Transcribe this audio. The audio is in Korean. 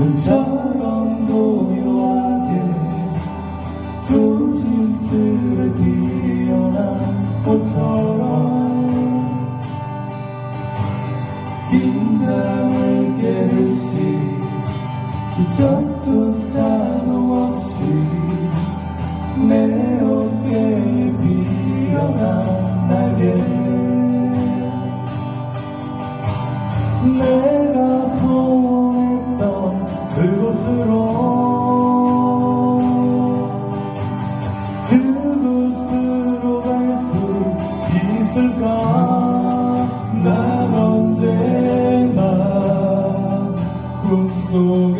눈처럼 고요하게 조심스레 피어난 꽃처럼 긴장을 깨듯이 기적조차도 없이 내 어깨에 피어난 so